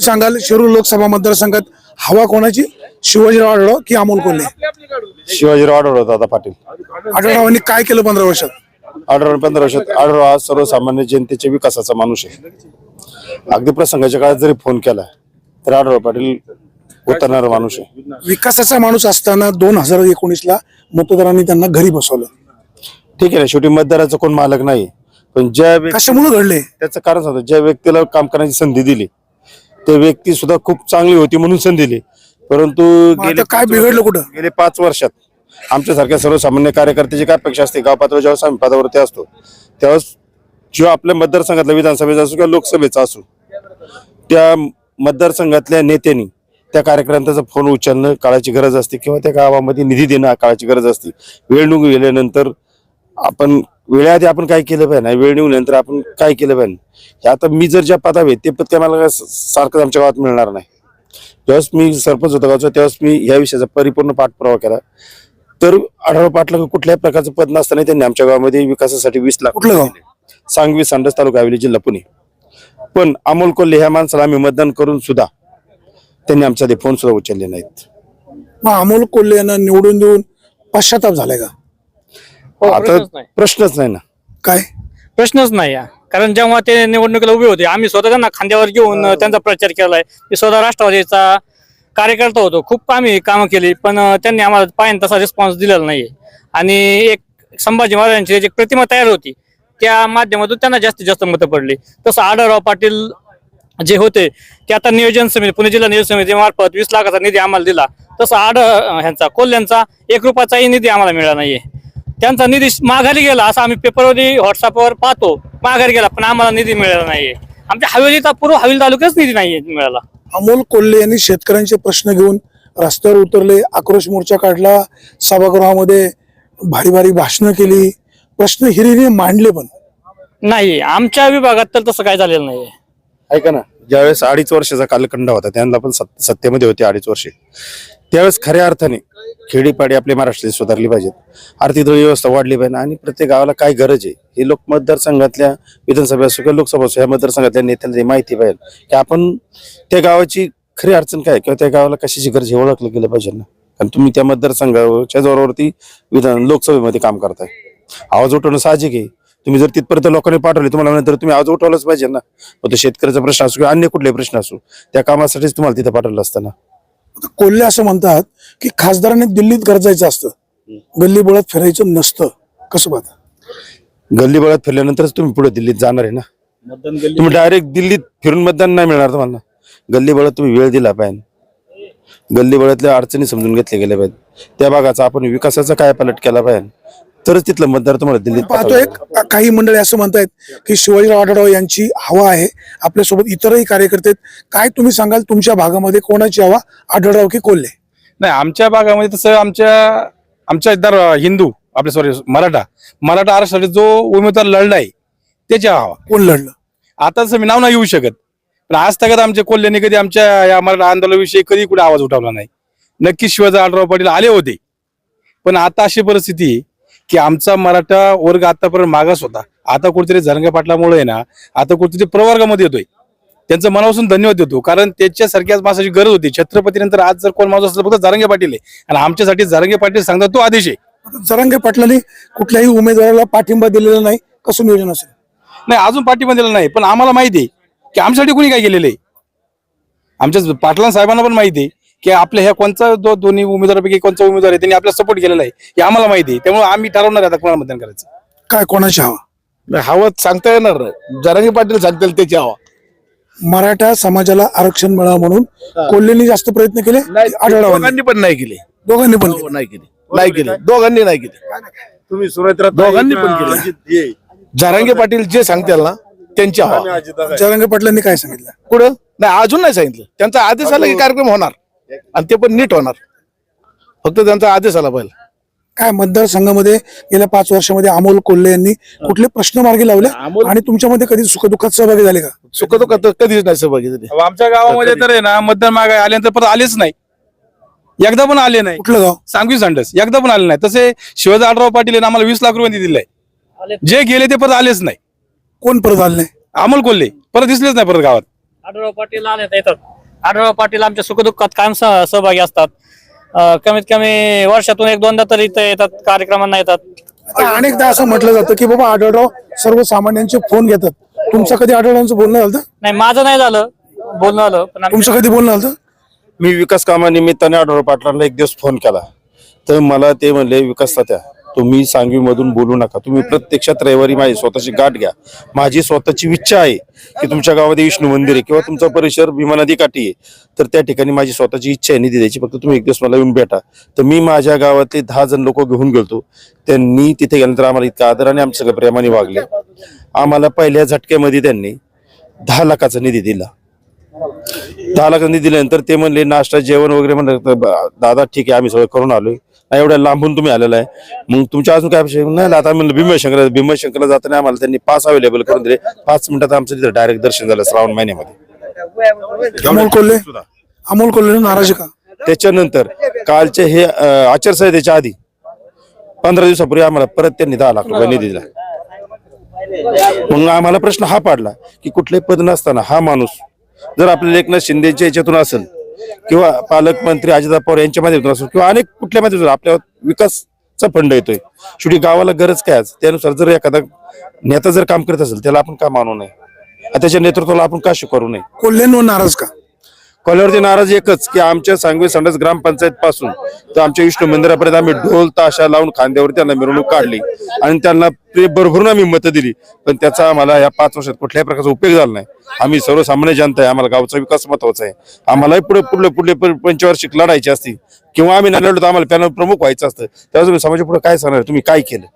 सांगाल शिरूर लोकसभा मतदारसंघात हवा कोणाची? शिवाजीराव आढळराव की अमोल कोल्हे? शिवाजीराव आढळराव दादा पाटील. आढळरावांनी काय केलं पंधरा वर्षात? आढळराव पंधरा वर्षात. आढळराव हा सर्वसामान्य जनतेच्या विकासाचा माणूस आहे. अगदी प्रसंगाच्या काळात जरी फोन केला तर आढळराव पाटील उतरणारा माणूस आहे. विकासाचा माणूस असताना दोन हजार एकोणीस ला मतदारांनी त्यांना घरी बसवलं. ठीक आहे ना शेवटी मतदाराचा कोण मालक नाही. पण ज्या व्यक्ती कशामुळे घडले त्याचं कारण सांगतो ज्या व्यक्तीला काम करण्याची संधी दिली त्या व्यक्ती सुद्धा खूप चांगली होती म्हणून संधी दिली. परंतु मग गेले आता काय बिघडलं कुठं? गेले पाच वर्षात. आमच्यासारख्या सर्वसामान्य कार्यकर्त्याची काय अपेक्षा असते? गाव पातळीवर जेव्हा आम्ही पदावरती असतो त्यावेळेस जेव्हा आपल्या मतदारसंघातला विधानसभेचा असो किंवा लोकसभेचा असो त्या मतदारसंघातल्या नेत्यांनी त्या कार्यकर्त्यांचा फोन उचलणं काळाची गरज असते किंवा त्या गावामध्ये निधी देणं काळाची गरज असते. वेळ निघून गेल्यानंतर आपण वेळेआधी आपण काय केलं पाहिजे? आणि वेळ निघूनंतर आपण काय केलं पाहिजे? आता मी जर ज्या पदावर आहे ते पद काय मला सारखंच आमच्या गावात मिळणार नाही. ज्यावेळेस मी सरपंच होतो गावचा त्यावेळेस मी या विषयाचा परिपूर्ण पाठपुरावा केला. तर आढावा पाटला कुठल्याही प्रकारचं पद नसताना त्यांनी आमच्या गावामध्ये विकासासाठी वीस लाख कुठलं गाव? सांगवी सांडस तालुका हवेली जिल्हा पुणे. पण अमोल कोल्हे ह्या माणसाला आम्ही मतदान करून सुद्धा त्यांनी आमचा ते फोन सुद्धा उचलले नाहीत. मग अमोल कोल्हे यांना निवडून देऊन पश्चाताप झालाय का? हो, आता प्रश्नच नाही. प्रश्नच नाही ना. काय? प्रश्नच नाही या. कारण जेव्हा ते निवडणुकीला उभे होते आम्ही स्वतः त्यांना खांद्यावर घेऊन अं, त्यांचा प्रचार केलाय. मी स्वतः राष्ट्रवादीचा कार्यकर्ता होतो. खूप आम्ही कामं केली पण अं, त्यांनी आम्हाला पाहिजे तसा रिस्पॉन्स दिलेला नाहीये. आणि एक संभाजी महाराजांची जी प्रतिमा तयार होती. त्या माध्यमातून त्यांना जास्तीत जास्त मतं पडली. तसं आढळराव पाटील जे होते ते आता नियोजन समिती पुणे जिल्हा नियोजन समिती मार्फत वीस लाखाचा निधी आम्हाला दिला. तसं आढ ह्यांचा कोल्ह्यांचा एक रुपयाचाही निधी आम्हाला मिळाला नाहीये. त्यांचा निधी माघारी गेला असं आम्ही पेपरवरती व्हॉट्सअपवर पाहतो. माघारी गेला पण आम्हाला निधी मिळाला नाहीये. आमच्या हवेलीचा पूर्व हवेली तालुक्याच निधी नाहीये मिळाला. अमोल कोल्हे यांनी शेतकऱ्यांचे प्रश्न घेऊन रस्त्यावर उतरले आक्रोश मोर्चा काढला सभागृहामध्ये भारी भारी भाषणं केली. प्रश्न हिरिरीने मांडले पण. नाही आमच्या विभागात तर तसं काय झालेलं नाहीये. ऐका ना ज्यावेळेस अडीच वर्षाचा कालखंड होता त्यांना पण सत- सत्तेमध्ये होते अडीच वर्षे. त्यावेळेस खऱ्या अर्थाने खेडीपाडी आपली महाराष्ट्रात सुधारली पाहिजेत. आर्थिक व्यवस्था वाढली पाहिजे आणि प्रत्येक गावाला काय गरज आहे हे लोक मतदारसंघातल्या विधानसभा असो किंवा लोकसभा असो या मतदारसंघातल्या नेत्यांना माहिती पाहिजे. की आपण त्या गावाची खरी अडचण काय किंवा त्या गावाला कशाची गरज हे ओळखलं गेलं पाहिजे ना. कारण तुम्ही त्या मतदारसंघाच्या जोरावरती विधान लोकसभेमध्ये काम करताय. आवाज उठवणं साहजिक आहे. तुम्ही जर तिथपर्यंत लोकांनी पाठवले तुम्हाला नंतर तुम्ही आवाज उठवलाच पाहिजे ना. मग तो शेतकऱ्याचा प्रश्न असो किंवा अन्य कुठलाही प्रश्न असो त्या कामासाठीच तुम्हाला तिथे पाठवलं असतं ना. कोल्हे असं म्हणतात की खासदारांनी दिल्लीत गरजायचं असतं. गल्ली बोळात फिरायचं नसतं. कसं पाहता? गल्ली बळात फिरल्यानंतरच तुम्ही पुढे दिल्लीत जाणार आहे ना? तुम्ही डायरेक्ट दिल्लीत फिरून मतदान नाही मिळणार तुम्हाला. गल्ली बळात तुम्ही वेळ दिला पाहिजे. गल्ली बळातल्या अडचणी समजून घेतल्या गेल्या पाहिजे त्या भागाचा आपण विकासाचा काय पलट केला पाहिजे? तरच तिथलं मतदार तुम्हाला दिल्लीत पाहतो पाठवलं एक काही मंडळी असं म्हणतायत की शिवाजीराव आढळराव यांची हवा आहे आपल्यासोबत इतरही कार्यकर्ते आहेत. काय तुम्ही सांगाल? तुमच्या भागामध्ये कोणाची हवा? आढळराव की कोल्हे? नाही आमच्या भागामध्ये तसं आमच्या आमच्या दर हिंदू आपले सॉरी मराठा. मराठा आरक्षणासाठी जो उमेदवार लढलाय त्याची हवा. कोण लढलं? आता तसं मी नाव नाही येऊ शकत. पण आज तगत आमच्या कोल्ह्याने कधी आमच्या या मराठा आंदोलनाविषयी कधी कुठे आवाज उठवला नाही. नक्की शिवाजी आढराव पाटील आले होते. पण आता अशी परिस्थिती आहे की आमचा मराठा वर्ग आतापर्यंत मागास होता. आता कुठेतरी झरंगे पाटलामुळे आहे ना आता कुठेतरी प्रवर्गामध्ये येतोय. त्यांचं मनापासून धन्यवाद देतो कारण त्याच्यासारख्याच माणसाची गरज होती. छत्रपतीनंतर आज जर कोण माणूस असलं फक्त जारंगे पाटील आहे. आणि आमच्यासाठी जारंगे पाटील सांगतात तो आदेश आहे. जरांगे पाटलांनी कुठल्याही उमेदवाराला पाठिंबा दिलेला नाही कसं नियोजन असेल? नाही अजून पाठिंबा दिला नाही पण आम्हाला माहिती आहे की आमच्यासाठी कोणी काय केलेलं आहे? आमच्या पाटलां साहेबांना पण माहिती आहे. की आपल्या ह्या कोणचा दो दोन्ही उमेदवारापैकी कोणचा उमेदवार आहे त्यांनी आपला सपोर्ट केलेला आहे हे आम्हाला माहिती आहे. त्यामुळे आम्ही ठरवणार आहे आता कोणाला मतदान करायचं. काय कोणाची हवा? नाही, हवा सांगता येणार नाही. जरांगी पाटील सांगतील त्याची हवा. मराठा समाजाला आरक्षण मिळावं म्हणून कोल्हेंनी जास्त प्रयत्न केले दोघांनी पण नाही केली. दोघांनी पण नाही केली. नाही केली. दोघांनी नाही केली. तुम्ही सुरुवातीला दोघांनी पण केली. जरांगे पाटील जे सांगतील ना त्यांची हवा. जरांगे पाटलांनी काय सांगितलं? कुठं? नाही अजून नाही सांगितलं. त्यांचा आदेश आला की कार्यक्रम होणार. आणि ते पण नीट होणार. फक्त त्यांचा आदेश आला पाहिजे. काय मतदारसंघामध्ये गेल्या पाच वर्षामध्ये अमोल कोल्हे यांनी कुठले प्रश्न मार्गी लावले? आणि तुमच्यामध्ये कधी सुखदुःखात सहभागी झाले का? सुख तो कधीच नाही सहभागी झाली. आमच्या गावामध्ये तर आहे ना मतदान मागे आल्यानंतर परत आलेच नाही. एकदा पण आले नाही. कुठलं गाव? सांगवी सांडस. एकदा पण आले नाही. तसे शिवाजी आढराव पाटील यांनी आम्हाला वीस लाख रुपये दिले जे गेले ते परत आलेच नाही. कोण परत आले नाही? अमोल कोल्हे. परत दिसलेच नाही परत गावात. आढळराव पाटील आले तर येतात आढळराव पाटील आमच्या सुखदुःखात कायम सह- सहभागी असतात. कमीत कमी वर्षातून एक दोनदा तरी इथे येतात कार्यक्रमांना येतात. आता अनेकदा असं म्हटलं जातं की बाबा आढळराव सर्वसामान्यांचे फोन घेतात. तुमचं कधी आढळरावांचं बोलणं झालं होतं? नाही माझं नाही झालं. बोलणं झालं पण आमच्या- तुमचं कधी बोलणं झालं होतं? मी विकास कामानिमित्ताने आढळराव पाटलांना एक दिवस फोन केला. तर मला ते म्हणले विकास तात्या तुम्ही सांगवीमधून बोलू नका. तुम्ही प्रत्यक्षात रविवारी माझी स्वतःची गाठ घ्या. माझी स्वतःची इच्छा आहे की तुमच्या गावामध्ये विष्णू मंदिर आहे किंवा तुमचा परिसर भीमा नदी काठी आहे. तर त्या ठिकाणी माझी स्वतःची इच्छा आहे निधी द्यायची. फक्त तुम्ही एक दिवस मला येऊन भेटा. तर मी माझ्या गावातले दहा जण लोक घेऊन गेलतो. त्यांनी तिथे गेल्यानंतर आम्हाला इतका आदराने आमच्या सगळ्या प्रेमाने वागले. आम्हाला पहिल्या झटक्यामध्ये त्यांनी दहा लाखाचा निधी दिला. दहा लाख निधी दिल्यानंतर ते म्हणले नाश्ता जेवण वगैरे म्हणलं तर दादा ठीक आहे आम्ही सगळं करून आलोय. एवढ्या लांबून तुम्ही आलेला आहे. मग तुमच्या अजून काय अपेक्षा? नाही आता म्हणलं भीमशंकर भीमशंकरला जाताना आम्हाला त्यांनी पास अवेलेबल करून दिले. पाच मिनिटात आमचं तिथे डायरेक्ट दर्शन झालं श्रावण महिन्यामध्ये. अमोल कोल्हे. अमोल कोल्हे नाराज का? त्याच्यानंतर कालचे हे आचारसंहितेच्या आधी पंधरा दिवसापूर्वी आम्हाला परत त्यांनी दहा लाख रुपये निधी दिला. मग आम्हाला प्रश्न हा पाडला की कुठलेही पद नसताना हा माणूस जर आपल्याला एकनाथ शिंदेच्या याच्यातून असेल किंवा पालकमंत्री अजित पवार यांच्या माध्यमातून असो किंवा अनेक कुठल्या माध्यमातून आपल्या विकासचा फंड येतोय. शेवटी गावाला गरज काय त्यानुसार जर एखादा नेता जर काम करत असेल त्याला आपण का मानू नये? त्याच्या नेतृत्वाला आपण का स्वीकारू नये? कोल्हेंवर नाराज का? कोल्यावरती नाराज एकच की आमच्या सांगवी संडास ग्रामपंचायत पासून तर आमच्या विष्णू मंदिरापर्यंत आम्ही ढोल ताशा लावून खांद्यावर त्यांना मिरवणूक काढली. आणि त्यांना ते भरभरून आम्ही मतं दिली. पण त्याचा आम्हाला या पाच वर्षात कुठल्याही प्रकारचा उपयोग झाला नाही. आम्ही सर्वसामान्य जनता आहे आम्हाला गावचा विकास महत्त्वाचा आहे. आम्हालाही पुढे पुढले पुढले प- पंचवार्षिक लढायची असती किंवा आम्ही नाही लढलो तर आम्हाला पॅनल प्रमुख व्हायचं असतं. त्यावेळेस समाजापुढे काय सांगणार? तुम्ही काय केलं?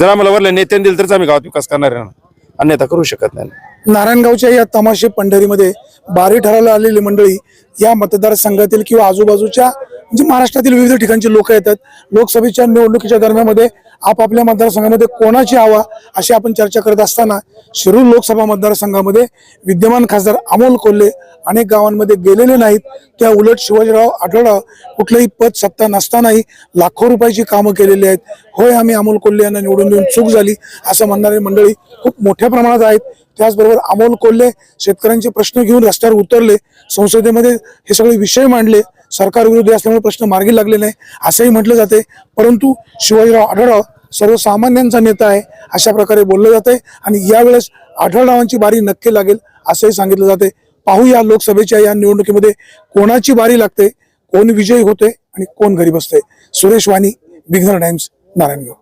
जर आम्हाला वरल्या नेत्यांनी दिलं तरच आम्ही गावात विकास करणार आहे ना? अन्यथा करू शकत नाही. नारायणगावच्या या तमाशे पंढरीमध्ये बारी ठरायला आलेली मंडळी या मतदारसंघातील किंवा आजूबाजूच्या म्हणजे महाराष्ट्रातील विविध ठिकाणची लोक येतात. लोकसभेच्या निवडणुकीच्या दरम्यानमध्ये आपापल्या मतदारसंघामध्ये कोणाची हवा अशी आपण चर्चा करत असताना शिरूर लोकसभा मतदारसंघामध्ये विद्यमान खासदार अमोल कोल्हे अनेक गावांमध्ये गेलेले नाहीत. त्या उलट शिवाजीराव आढळराव कुठलंही पद सत्ता नसतानाही लाखो रुपयाची कामं केलेली आहेत. होय आम्ही अमोल कोल्हे यांना निवडून देऊन चूक झाली असं म्हणणारी मंडळी खूप मोठ्या प्रमाणात आहेत. त्याचबरोबर अमोल कोल्हे शेतकऱ्यांचे प्रश्न घेऊन रस्त्यावर उतरले संसदेमध्ये हे सगळे विषय मांडले सरकार विरोधी असल्यामुळे प्रश्न मार्गी लागले नाही असंही म्हटलं जाते. परंतु शिवाजीराव आढळराव सर्वसामान्यांचा नेता आहे अशा प्रकारे बोललं जाते आणि यावेळेस आढळरावांची बारी नक्की लागेल असंही सांगितलं जाते. पाहूया लोकसभेच्या या निवडणुकीमध्ये कोणाची बारी लागते कोण विजयी होते आणि कोण घरी बसते. सुरेश वाणी बिघनर टाइम्स नारायणगाव.